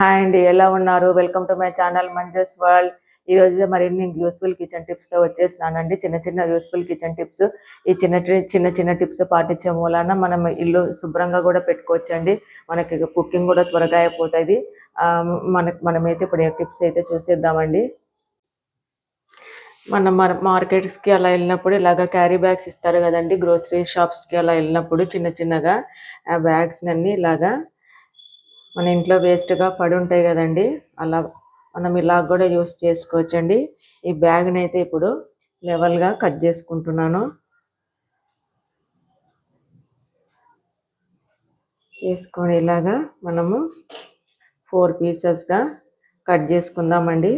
Hi అండి ఎలా ఉన్నారు? Welcome to my channel Manju's world ఈ రోజు మరిన్ని యూస్ఫుల్ కిచెన్ టిప్స్తో వచ్చేసినానండి చిన్న చిన్న యూస్ఫుల్ కిచెన్ టిప్స్ ఈ చిన్న చిన్న చిన్న టిప్స్ పాటించే మూలాన మనం ఇల్లు శుభ్రంగా కూడా పెట్టుకోవచ్చండి. మనకి కుకింగ్ కూడా త్వరగా అయిపోతుంది. ఆ, మనకి మనమైతే ఇప్పుడు టిప్స్ అయితే చూసేద్దామండి. మనం మార్కెట్స్కి అలా వెళ్ళినప్పుడు ఇలాగ క్యారీ బ్యాగ్స్ ఇస్తారు కదండి. గ్రోసరీ షాప్స్కి అలా వెళ్ళినప్పుడు చిన్న చిన్నగా ఆ బ్యాగ్స్ అన్ని ఇలాగా మన ఇంట్లో వేస్ట్గా పడి ఉంటాయి కదండి అలా మనం ఇలా కూడా యూస్ చేసుకోవచ్చండి. ఈ బ్యాగ్ని అయితే ఇప్పుడు లెవెల్గా కట్ చేసుకుంటున్నాను. చేసుకొని ఇలాగా మనము ఫోర్ పీసెస్గా కట్ చేసుకుందామండి.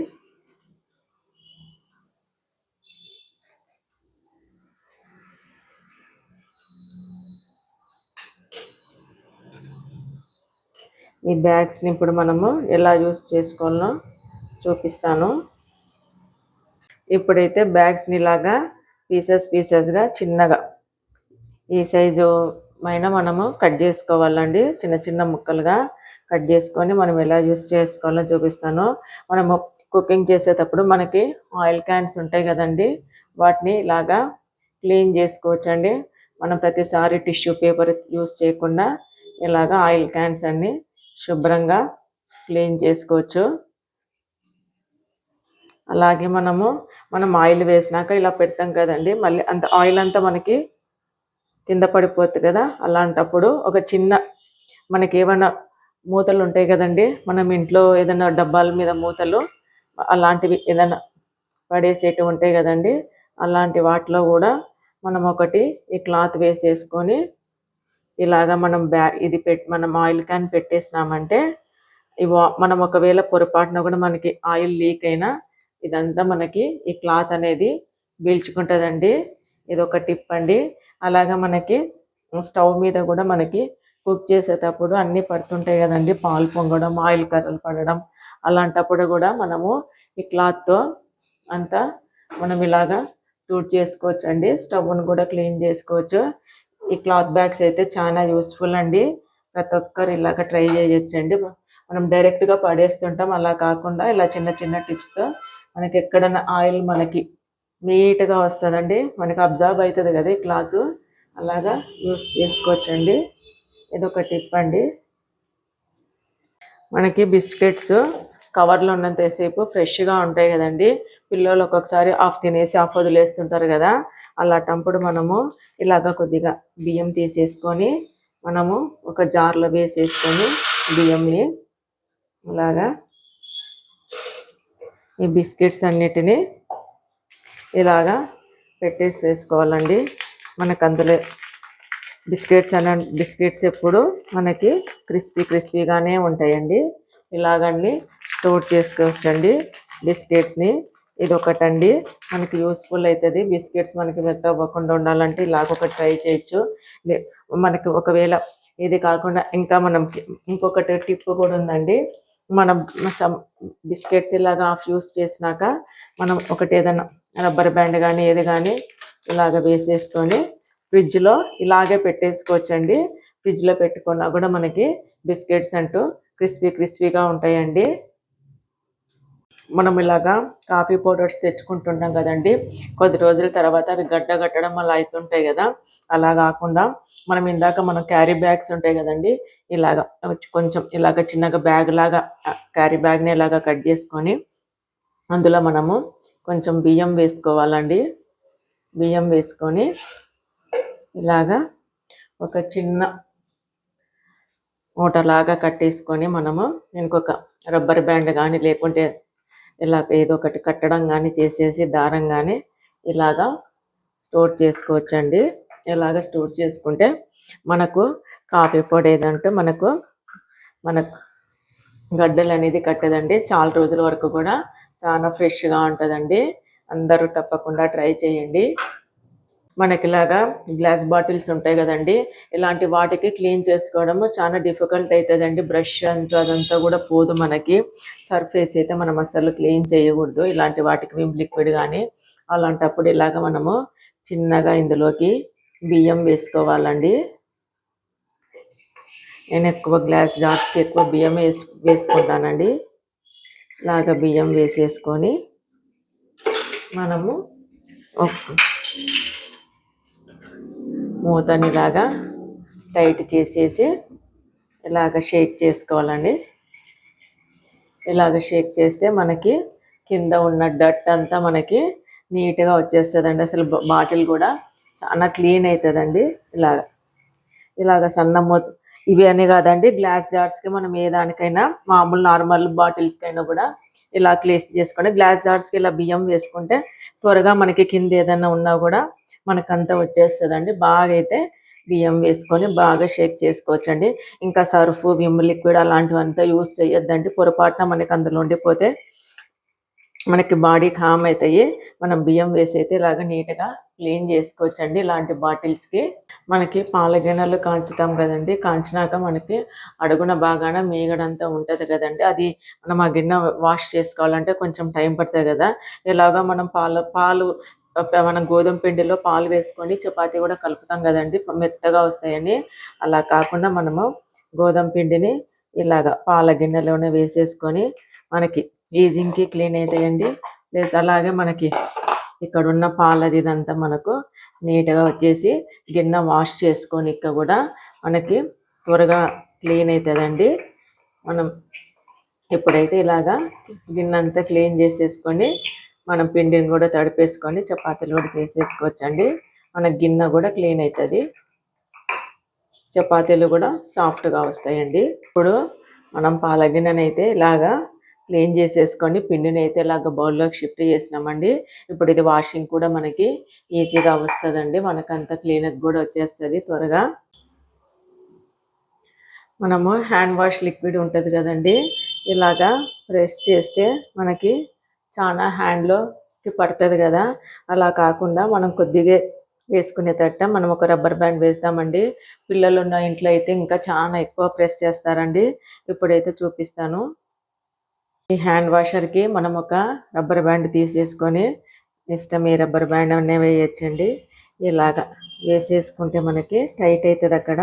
ఈ బ్యాగ్స్ని ఇప్పుడు మనము ఎలా యూస్ చేసుకోవాలో చూపిస్తాను. ఇప్పుడైతే బ్యాగ్స్ని ఇలాగా పీసెస్ పీసెస్గా చిన్నగా ఈ సైజు పైన మనము కట్ చేసుకోవాలండి. చిన్న చిన్న ముక్కలుగా కట్ చేసుకొని మనం ఎలా యూస్ చేసుకోవాలో చూపిస్తాను. మనము కుకింగ్ చేసేటప్పుడు మనకి ఆయిల్ క్యాన్స్ ఉంటాయి కదండి. వాటిని ఇలాగా క్లీన్ చేసుకోవచ్చండి. మనం ప్రతిసారి టిష్యూ పేపర్ యూస్ చేయకుండా ఇలాగా ఆయిల్ క్యాన్స్ అన్ని శుభ్రంగా క్లీన్ చేసుకోవచ్చు. అలాగే మనము మనం ఆయిల్ వేసినాక ఇలా పెడతాం కదండి. మళ్ళీ అంత ఆయిల్ అంతా మనకి కింద పడిపోతుంది కదా. అలాంటప్పుడు ఒక చిన్న మనకి ఏమైనా మూతలు ఉంటాయి కదండి. మనం ఇంట్లో ఏదైనా డబ్బాల మీద మూతలు అలాంటివి ఏదైనా పడేసేటివి ఉంటాయి కదండి. అలాంటి వాటిలో కూడా మనం ఒకటి ఈ క్లాత్ వేసేసుకొని ఇలాగా మనం బ్యా ఇది పెట్ మనం ఆయిల్ క్యాన్ పెట్టేసినామంటే ఇవి మనం ఒకవేళ పొరపాటున కూడా మనకి ఆయిల్ లీక్ అయినా ఇదంతా మనకి ఈ క్లాత్ అనేది పీల్చుకుంటుందండి. ఇది ఒక టిప్ అండి. అలాగా మనకి స్టవ్ మీద కూడా మనకి కుక్ చేసేటప్పుడు అన్నీ పడుతుంటాయి కదండి. పాలు పొంగడం ఆయిల్ కర్రలు పడడం అలాంటప్పుడు కూడా మనము ఈ క్లాత్తో అంతా మనం ఇలాగా తూడ్ చేసుకోవచ్చు అండి స్టవ్ను కూడా క్లీన్ చేసుకోవచ్చు. ఈ క్లాత్ బ్యాగ్స్ అయితే చాలా యూస్ఫుల్ అండి. ప్రతి ఒక్కరు ఇలాగ ట్రై చేయొచ్చండి. మనం డైరెక్ట్గా పడేస్తుంటాం. అలా కాకుండా ఇలా చిన్న చిన్న టిప్స్తో మనకి ఎక్కడైనా ఆయిల్ మనకి నీట్గా వస్తుందండి. మనకి అబ్జర్వ్ అవుతుంది కదా ఈ క్లాత్. అలాగా యూస్ చేసుకోవచ్చండి. ఇది ఒక టిప్ అండి. మనకి బిస్కెట్స్ కవర్లో ఉన్నంతసేపు ఫ్రెష్గా ఉంటాయి కదండి. పిల్లలు ఒక్కొక్కసారి ఆఫ్ తినేసి ఆఫ్ వదిలేస్తుంటారు కదా. అలాంటప్పుడు మనము ఇలాగ కొద్దిగా బియ్యం తీసేసుకొని మనము ఒక జార్లో వేసేసుకొని బియ్యంని ఇలాగా ఈ బిస్కెట్స్ అన్నిటినీ ఇలాగా పెట్టేసి వేసుకోవాలండి మనకు అందులో బిస్కెట్స్ అన్న బిస్కెట్స్ ఎప్పుడు మనకి క్రిస్పీ క్రిస్పీగానే ఉంటాయండి. ఇలాగండి స్టోర్ చేసుకోవచ్చండి. బిస్కెట్స్ని ఇది ఒకటండి మనకి యూస్ఫుల్ అవుతుంది బిస్కెట్స్ మనకి మెత్త అవ్వకుండా ఉండాలంటే ఇలాగ ఒకటి ట్రై చేయొచ్చు. మనకి ఒకవేళ ఇది కాకుండా ఇంకా మనం ఇంకొకటి టిప్ కూడా ఉందండి. మనం బిస్కెట్స్ ఇలాగా ఆఫ్ యూస్ చేసినాక మనం ఒకటి ఏదైనా రబ్బర్ బ్యాండ్ కానీ ఏది కానీ ఇలాగ వేసేసుకొని ఫ్రిడ్జ్లో ఇలాగే పెట్టేసుకోవచ్చండి. ఫ్రిడ్జ్లో పెట్టుకున్నా కూడా మనకి బిస్కెట్స్ అంటూ క్రిస్పీ క్రిస్పీగా ఉంటాయండి. మనం ఇలాగా కాఫీ పౌడర్స్ తెచ్చుకుంటుంటాం కదండి. కొద్ది రోజుల తర్వాత అవి గడ్డ కట్టడం అలా అవుతుంటాయి కదా. అలా కాకుండా మనం ఇందాక మనం క్యారీ బ్యాగ్స్ ఉంటాయి కదండి. ఇలాగా కొంచెం ఇలాగ చిన్నగా బ్యాగ్ లాగా క్యారీ బ్యాగ్ని ఇలాగా కట్ చేసుకొని అందులో మనము కొంచెం బియ్యం వేసుకోవాలండి. బియ్యం వేసుకొని ఇలాగా ఒక చిన్న మూటలాగా కట్టేసుకొని మనము ఇంకొక రబ్బర్ బ్యాండ్ కానీ లేకుంటే ఇలా ఏదో ఒకటి కట్టడం కానీ చేసేసి దారం కానీ ఇలాగా స్టోర్ చేసుకోవచ్చండి. ఇలాగ స్టోర్ చేసుకుంటే మనకు కాఫీ పొడి ఏదంటే మనకు మనకు గడ్డలు అనేది కట్టదండి. చాలా రోజుల వరకు కూడా చాలా ఫ్రెష్గా ఉంటుందండి. అందరూ తప్పకుండా ట్రై చేయండి. మనకి ఇలాగా గ్లాస్ బాటిల్స్ ఉంటాయి కదండి. ఇలాంటి వాటికి క్లీన్ చేసుకోవడము చాలా డిఫికల్ట్ అవుతుందండి బ్రష్ అంటూ అదంతా కూడా పోదు మనకి. సర్ఫేస్ అయితే మనం అసలు క్లీన్ చేయకూడదు. ఇలాంటి వాటికి విమ్ లిక్విడ్ కానీ అలాంటప్పుడు ఇలాగ మనము చిన్నగా ఇందులోకి బియ్యం వేసుకోవాలండి. నేను ఎక్కువ గ్లాస్ జార్స్కి ఎక్కువ బియ్యం వేసి వేసుకుంటానండి. ఇలాగ బియ్యం వేసేసుకొని మనము మూతని ఇలాగా టైట్ చేసేసి ఇలాగ షేక్ చేసుకోవాలండి. ఇలాగ షేక్ చేస్తే మనకి కింద ఉన్న డట్ అంతా మనకి నీట్గా వచ్చేస్తుందండి. అసలు బాటిల్ కూడా చాలా క్లీన్ అవుతుందండి ఇలాగ ఇలాగ సన్న మూత ఇవి అని కాదండి. గ్లాస్ జార్స్కి మనం ఏ దానికైనా మామూలు నార్మల్ బాటిల్స్కైనా కూడా ఇలా క్లేస్ చేసుకోండి గ్లాస్ జార్స్కి ఇలా బియ్యం వేసుకుంటే త్వరగా మనకి కింద ఏదైనా ఉన్నా కూడా మనకంతా వచ్చేస్తుందండి. బాగా అయితే బియ్యం వేసుకొని బాగా షేక్ చేసుకోవచ్చండి. ఇంకా సర్ఫ్ విమ్ లిక్విడ్ అలాంటివంతా యూస్ చేయొద్దండి పొరపాటున మనకి అందులో ఉండిపోతే మనకి బాడీ కామ్ అవుతాయి మనం బియ్యం వేసి అయితే ఇలాగ నీట్గా క్లీన్ చేసుకోవచ్చండి. ఇలాంటి బాటిల్స్కి మనకి పాల గిన్నెలు కాంచుతాం కదండి. కాంచినాక మనకి అడుగున బాగాన మీగడంతా ఉంటుంది కదండి. అది మనం ఆ గిన్నె వాష్ చేసుకోవాలంటే కొంచెం టైం పడుతుంది కదా. ఇలాగా మనం పాలు పాలు మనం గోధుమ పిండిలో పాలు వేసుకొని చపాతీ కూడా కలుపుతాం కదండి మెత్తగా వస్తాయని అలా కాకుండా మనము గోధుమ పిండిని ఇలాగా పాల గిన్నెలోనే వేసేసుకొని మనకి ఈజింగ్కి క్లీన్ అవుతాయండి ప్లస్ అలాగే మనకి ఇక్కడ ఉన్న పాలది ఇదంతా మనకు నీట్గా వచ్చేసి గిన్నె వాష్ చేసుకొని కూడా మనకి త్వరగా క్లీన్ అవుతుందండి మనం ఇప్పుడైతే ఇలాగా గిన్నె అంతా క్లీన్ చేసేసుకొని మనం పిండిని కూడా తడిపేసుకొని చపాతీలు కూడా చేసేసుకోవచ్చండి. మన గిన్నె కూడా క్లీన్ అవుతుంది చపాతీలు కూడా సాఫ్ట్గా వస్తాయండి. ఇప్పుడు మనం పాల గిన్నెనైతే ఇలాగా క్లీన్ చేసేసుకొని పిండిని అయితే ఇలాగ బౌల్లోకి షిఫ్ట్ చేసినామండి. ఇప్పుడు ఇది వాషింగ్ కూడా మనకి ఈజీగా వస్తుందండి. మనకంత క్లీన్గా కూడా వచ్చేస్తుంది త్వరగా. మనము హ్యాండ్ వాష్ లిక్విడ్ ఉంటుంది కదండి. ఇలాగా ప్రెస్ చేస్తే మనకి చాలా హ్యాండ్లోకి పడుతుంది కదా. అలా కాకుండా మనం కొద్దిగా వేసుకునేటట్ట మనం ఒక రబ్బర్ బ్యాండ్ వేస్తామండి. పిల్లలు ఉన్న ఇంట్లో అయితే ఇంకా చాలా ఎక్కువ ప్రెస్ చేస్తారండి. ఇప్పుడైతే చూపిస్తాను. ఈ హ్యాండ్ వాషర్కి మనం ఒక రబ్బర్ బ్యాండ్ తీసేసుకొని ఇష్టం ఈ రబ్బర్ బ్యాండ్ అనే వేయచ్చండి. ఇలాగా వేసేసుకుంటే మనకి టైట్ అవుతుంది అక్కడ.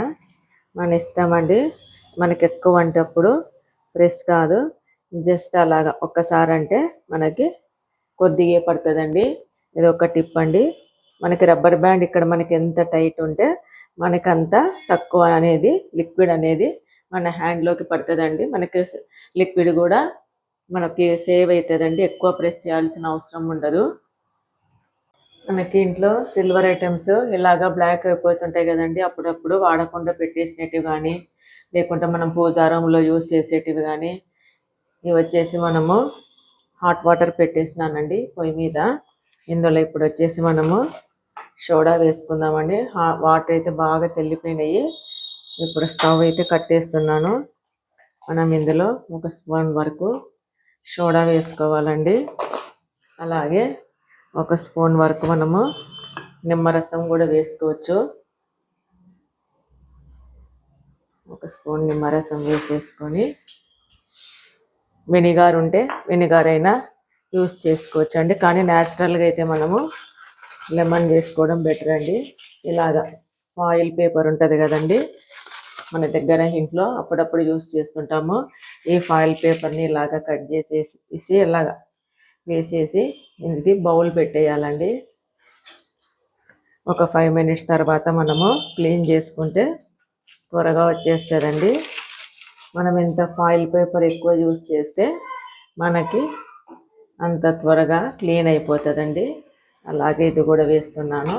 మన ఇష్టం అండి. మనకి ఎక్కువ అంటే అప్పుడు ప్రెస్ కాదు. జస్ట్ అలాగా ఒక్కసారి అంటే మనకి కొద్దిగా పడుతుందండి. ఇది ఒక టిప్ అండి. మనకి రబ్బర్ బ్యాండ్ ఇక్కడ మనకి ఎంత టైట్ ఉంటే మనకంత అంత తక్కువ అనేది లిక్విడ్ అనేది మన హ్యాండ్లోకి పడుతుందండి. మనకి లిక్విడ్ కూడా మనకి సేవ్ అవుతుందండి ఎక్కువ ప్రెస్ చేయాల్సిన అవసరం ఉండదు. మనకి ఇంట్లో సిల్వర్ ఐటమ్స్ ఇలాగా బ్లాక్ అయిపోతుంటాయి కదండి. అప్పుడప్పుడు వాడకుండా పెట్టేసినట్టు కానీ లేకుంటే మనం పూజారంలో యూస్ చేసేటివి కానీ ఇవి వచ్చేసి మనము హాట్ వాటర్ పెట్టేసినానండి పొయ్యి మీద. ఇందులో ఇప్పుడు వచ్చేసి మనము సోడా వేసుకుందామండి. వాటర్ అయితే బాగా తెల్లిపోయినాయి. ఇప్పుడు స్టవ్ అయితే కట్టేస్తున్నాను. మనం ఇందులో ఒక స్పూన్ వరకు సోడా వేసుకోవాలండి. అలాగే ఒక స్పూన్ వరకు మనము నిమ్మరసం కూడా వేసుకోవచ్చు. ఒక స్పూన్ నిమ్మరసం వేసేసుకొని వెనిగార్ ఉంటే వెనిగార్ అయినా యూస్ చేసుకోవచ్చు అండి కానీ న్యాచురల్గా అయితే మనము లెమన్ చేసుకోవడం బెటర్ అండి. ఇలాగా ఆయిల్ పేపర్ ఉంటుంది కదండి. మన దగ్గర ఇంట్లో అప్పుడప్పుడు యూస్ చేస్తుంటాము. ఈ ఫాయిల్ పేపర్ని ఇలాగా కట్ చేసేసి ఇసి ఇలాగా వేసేసి ఇది బౌల్ పెట్టేయాలండి. ఒక ఫైవ్ మినిట్స్ తర్వాత మనము క్లీన్ చేసుకుంటే త్వరగా వచ్చేస్తుందండి. మనం ఎంత ఫాయిల్ పేపర్ ఎక్కువ యూస్ చేస్తే మనకి అంత త్వరగా క్లీన్ అయిపోతుందండి. అలాగే ఇది కూడా వేస్తున్నాను.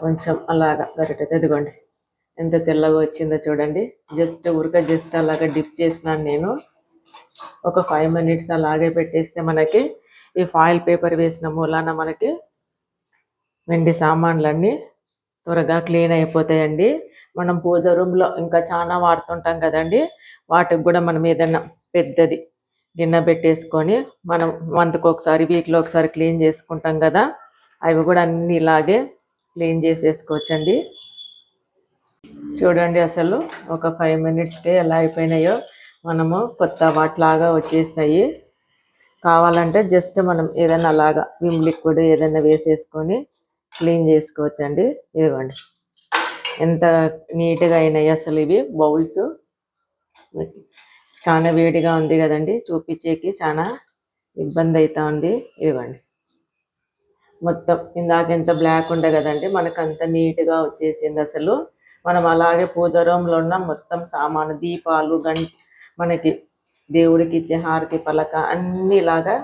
కొంచెం అలాగా గరిటె ఇదిగోండి. ఎంత తెల్లగా వచ్చిందో చూడండి. జస్ట్ ఉరక జస్ట్ అలాగా డిప్ చేసినాను నేను. ఒక ఫైవ్ మినిట్స్ అలాగే పెట్టేస్తే మనకి ఈ ఫాయిల్ పేపర్ వేసిన మూలాన మనకి వెండి సామాన్లన్నీ త్వరగా క్లీన్ అయిపోతాయండి. మనం పూజ రూమ్లో ఇంకా చాలా వాడుతుంటాం కదండి. వాటికి కూడా మనం ఏదైనా పెద్దది గిన్నె పెట్టేసుకొని మనం మంత్కి ఒకసారి వీక్లో ఒకసారి క్లీన్ చేసుకుంటాం కదా. అవి కూడా అన్ని ఇలాగే క్లీన్ చేసేసుకోవచ్చండి. చూడండి అసలు ఒక ఫైవ్ మినిట్స్కే ఎలా అయిపోయినాయో. మనము కొత్త వాటిలాగా వచ్చేసినాయి. కావాలంటే జస్ట్ మనం ఏదైనా అలాగా విమ్ లిక్విడ్ ఏదైనా వేసేసుకొని క్లీన్ చేసుకోవచ్చండి. ఇదిగోండి. ఎంత నీట్గా అయినాయి అసలు ఇవి బౌల్స్. చాలా వేడిగా ఉంది కదండి. చూపించేకి చాలా ఇబ్బంది అవుతా ఉంది. ఇదిగోండి. మొత్తం ఇందాక ఎంత బ్లాక్ ఉండే కదండి. మనకు అంత నీట్గా వచ్చేసింది అసలు. మనం అలాగే పూజ రూమ్లో ఉన్న మొత్తం సామాను దీపాలు గం మనకి దేవుడికి ఇచ్చే హారతి పలక అన్నీ ఇలాగా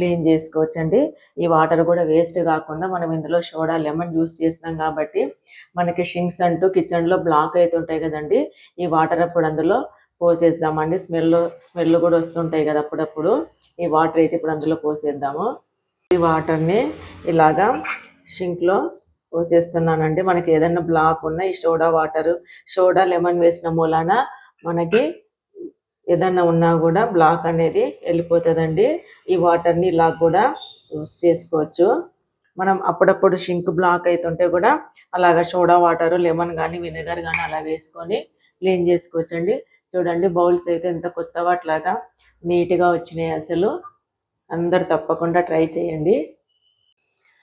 క్లీన్ చేసుకోవచ్చండి. ఈ వాటర్ కూడా వేస్ట్ కాకుండా మనం ఇందులో సోడా లెమన్ యూస్ చేసినాం కాబట్టి మనకి షింక్స్ అంటూ కిచెన్లో బ్లాక్ అవుతుంటాయి కదండి. ఈ వాటర్ అప్పుడు అందులో పోసేద్దామండి. స్మెల్ స్మెల్ కూడా వస్తుంటాయి కదా అప్పుడప్పుడు. ఈ వాటర్ అయితే ఇప్పుడు అందులో పోసేద్దాము. ఈ వాటర్ని ఇలాగా షింక్లో పోసేస్తున్నానండి. మనకి ఏదైనా బ్లాక్ ఉన్న ఈ సోడా వాటర్ సోడా లెమన్ వేసిన మూలాన మనకి ఏదన్నా ఉన్నా కూడా బ్లాక్ అనేది వెళ్ళిపోతుందండి. ఈ వాటర్ని ఇలా కూడా యూస్ చేసుకోవచ్చు. మనం అప్పుడప్పుడు షింక్ బ్లాక్ అవుతుంటే కూడా అలాగ సోడా వాటర్ లెమన్ కానీ వినెగర్ కానీ అలా వేసుకొని క్లీన్ చేసుకోవచ్చండి. చూడండి బౌల్స్ అయితే ఎంత కొత్త వాటిలాగా నీట్గా వచ్చినాయి అసలు. అందరు తప్పకుండా ట్రై చేయండి.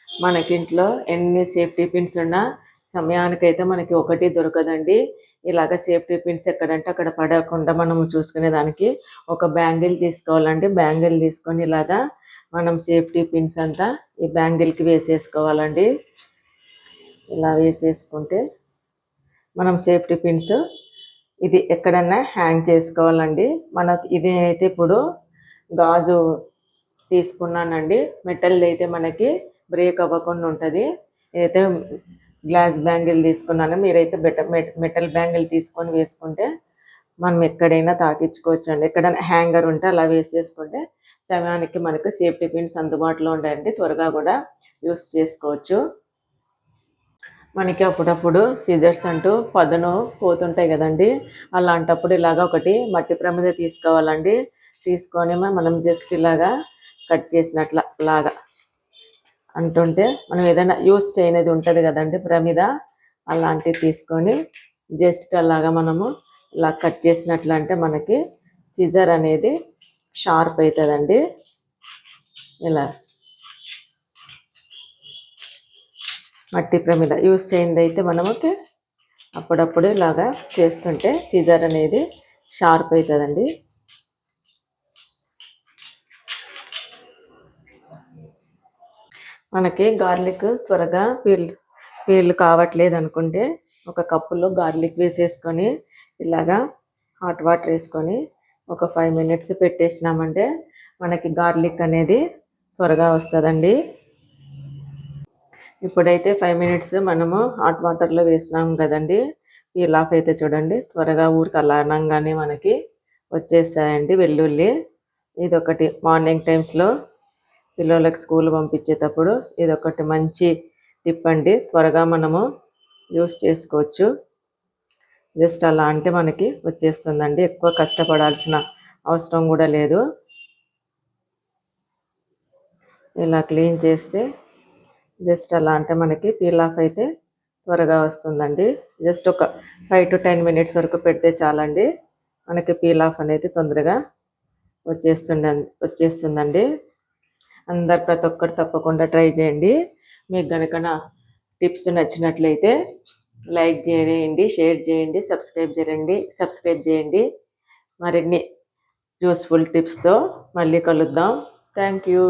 మనకింట్లో ఎన్ని సేఫ్టీ పిన్స్ ఉన్నా సమయానికైతే మనకి ఒకటి దొరకదండి. ఇలాగ సేఫ్టీ పిన్స్ ఎక్కడంటే అక్కడ పడకుండా మనము చూసుకునే దానికి ఒక బ్యాంగిల్ తీసుకోవాలండి. బ్యాంగిల్ తీసుకొని ఇలాగా మనం సేఫ్టీ పిన్స్ అంతా ఈ బ్యాంగిల్కి వేసేసుకోవాలండి. ఇలా వేసేసుకుంటే మనం సేఫ్టీ పిన్స్ ఇది ఎక్కడన్నా హ్యాంగ్ చేసుకోవాలండి. మనకు ఇది అయితే ఇప్పుడు గాజు తీసుకున్నానండి. మెటల్ అయితే మనకి బ్రేక్ అవ్వకుండా ఉంటుంది. ఇదైతే గ్లాస్ బ్యాంగిల్ తీసుకున్నాను. మీరైతే బెట మెటల్ బ్యాంగిల్ తీసుకొని వేసుకుంటే మనం ఎక్కడైనా తాకించుకోవచ్చు అండి ఎక్కడైనా హ్యాంగర్ ఉంటే అలా వేసేసుకుంటే సమయానికి మనకు సేఫ్టీ పిన్స్ అందుబాటులో ఉంటాయండి. త్వరగా కూడా యూస్ చేసుకోవచ్చు. మనకి అప్పుడప్పుడు సీజర్స్ అంటూ పదును పోతుంటాయి కదండి. అలాంటప్పుడు ఇలాగ ఒకటి మట్టి ప్రమిద తీసుకోవాలండి. తీసుకొని మనం జస్ట్ ఇలాగా కట్ చేసినట్ల లాగా. అంటుంటే మనం ఏదైనా యూస్ చేయనిది ఉంటుంది కదండి ప్రమిద అలాంటివి తీసుకొని జస్ట్ అలాగా మనము ఇలా కట్ చేసినట్లు అంటే మనకి సిజర్ అనేది షార్ప్ అవుతుందండి ఇలా మట్టి ప్రమిద యూస్ చేయింది అయితే మనముకి అప్పుడప్పుడు ఇలాగా చేస్తుంటే సిజర్ అనేది షార్ప్ అవుతుందండి మనకి గార్లిక్ త్వరగా పీల్ పీల్ కావట్లేదు అనుకుంటే ఒక కప్పులో గార్లిక్ వేసేసుకొని ఇలాగా హాట్ వాటర్ వేసుకొని ఒక ఫైవ్ మినిట్స్ పెట్టేసినామంటే మనకి గార్లిక్ అనేది త్వరగా వస్తుందండి. ఇప్పుడైతే ఫైవ్ మినిట్స్ మనము హాట్ వాటర్లో వేసినాం కదండి. పీల్ ఆఫ్ అయితే చూడండి త్వరగా ఊరికి అలానంగానే మనకి వచ్చేస్తాయండి వెల్లుల్లి. ఇది ఒకటి మార్నింగ్ టైమ్స్లో పిల్లలకు స్కూల్ పంపించేటప్పుడు ఇది ఒకటి మంచి టిప్ అండి. త్వరగా మనము యూస్ చేసుకోవచ్చు. జస్ట్ అలా అంటే మనకి వచ్చేస్తుందండి. ఎక్కువ కష్టపడాల్సిన అవసరం కూడా లేదు. ఇలా క్లీన్ చేస్తే జస్ట్ అలా అంటే మనకి పీల్ ఆఫ్ అయితే త్వరగా వస్తుందండి. జస్ట్ ఒక ఫైవ్ టు టెన్ మినిట్స్ వరకు పెడితే చాలండి. మనకి పీల్ ఆఫ్ అనేది తొందరగా వచ్చేస్తుండ వచ్చేస్తుందండి. అందరు ప్రతి ఒక్కరు తప్పకుండా ట్రై చేయండి. మీకు కనుక నా టిప్స్ నచ్చినట్లయితే లైక్ చేయండి షేర్ చేయండి సబ్స్క్రైబ్ చేయండి సబ్స్క్రైబ్ చేయండి. మరిన్ని యూస్ఫుల్ టిప్స్తో మళ్ళీ కలుద్దాం. Thank you.